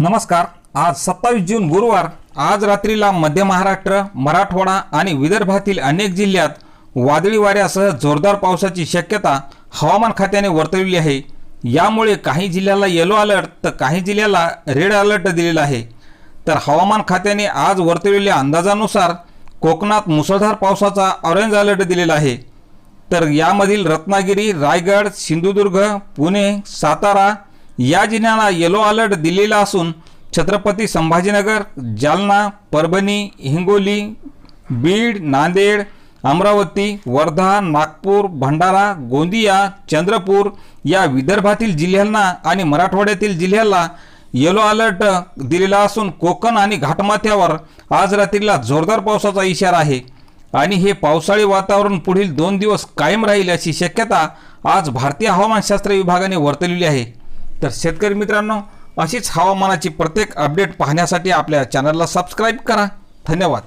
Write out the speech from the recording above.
नमस्कार. आज सत्तावीस जून गुरुवार आज रात्रीला मध्य महाराष्ट्र मराठवाडा आणि विदर्भातील अनेक जिल्ह्यात वादळी वाऱ्यासह जोरदार पावसाची शक्यता हवामान खात्याने वर्तवली आहे. यामुळे काही जिल्ह्याला येलो अलर्ट तर काही जिल्ह्याला रेड अलर्ट दिलेला आहे. तर हवामान खात्याने आज वर्तवलेल्या अंदाजानुसार कोकणात मुसळधार पावसाचा ऑरेंज अलर्ट दिलेला आहे. तर यामधील रत्नागिरी रायगड सिंधुदुर्ग पुणे सातारा या जिल्ह्याला येलो अलर्ट दिलेला असून छत्रपती संभाजीनगर जालना परभणी हिंगोली बीड नांदेड अमरावती वर्धा नागपूर भंडारा गोंदिया चंद्रपूर या विदर्भातील जिल्ह्यांना आणि मराठवाड्यातील जिल्ह्याला येलो अलर्ट दिलेला असून कोकण आणि घाटमाथ्यावर आज रात्रीला जोरदार पावसाचा इशारा आहे. आणि हे पावसाळी वातावरण पुढील दोन दिवस कायम राहील अशी शक्यता आज भारतीय हवामानशास्त्र विभागाने वर्तवलेली आहे. तर शेतकरी मित्रांनो अशीच हवामानाची प्रत्येक अपडेट पाहण्यासाठी आपल्या चॅनलला सबस्क्राईब करा. धन्यवाद.